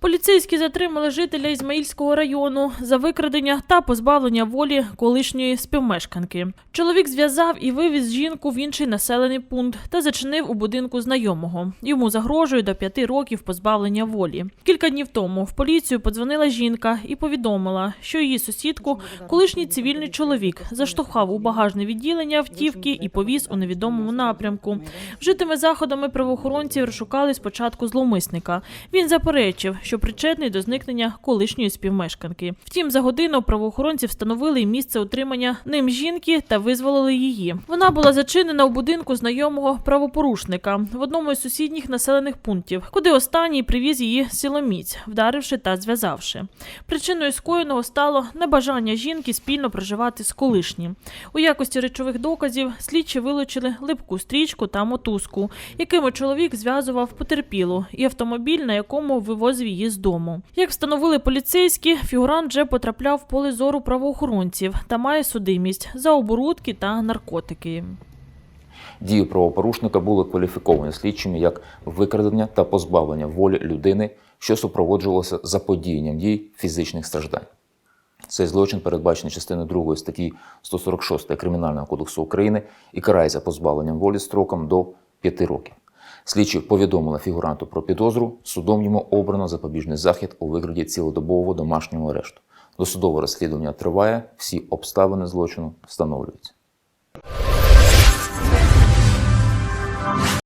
Поліцейські затримали жителя Ізмаїльського району за викрадення та позбавлення волі колишньої співмешканки. Чоловік зв'язав і вивіз жінку в інший населений пункт та зачинив у будинку знайомого. Йому загрожує до п'яти років позбавлення волі. Кілька днів тому в поліцію подзвонила жінка і повідомила, що її сусідку колишній цивільний чоловік заштовхав у багажне відділення автівки і повіз у невідомому напрямку. Вжитими заходами правоохоронців розшукали спочатку зловмисника. Він заперечив, що причетний до зникнення колишньої співмешканки. Втім, за годину правоохоронці встановили місце утримання ним жінки та визволили її. Вона була зачинена у будинку знайомого правопорушника в одному із сусідніх населених пунктів, куди останній привіз її силоміць, вдаривши та зв'язавши. Причиною скоєного стало небажання жінки спільно проживати з колишнім. У якості речових доказів слідчі вилучили липку стрічку та мотузку, якими чоловік зв'язував потерпілу, і автомобіль, на якому вивозив її з дому. Як встановили поліцейські, фігурант вже потрапляв в поле зору правоохоронців та має судимість за оборудки та наркотики. Дії правопорушника були кваліфіковані слідчими як викрадення та позбавлення волі людини, що супроводжувалося заподіянням дій фізичних страждань. Цей злочин передбачений частиною 2 статті 146 Кримінального кодексу України і карається позбавленням волі строком до 5 років. Слідчі повідомили фігуранту про підозру, судом йому обрано запобіжний захід у вигляді цілодобового домашнього арешту. Досудове розслідування триває, всі обставини злочину встановлюються.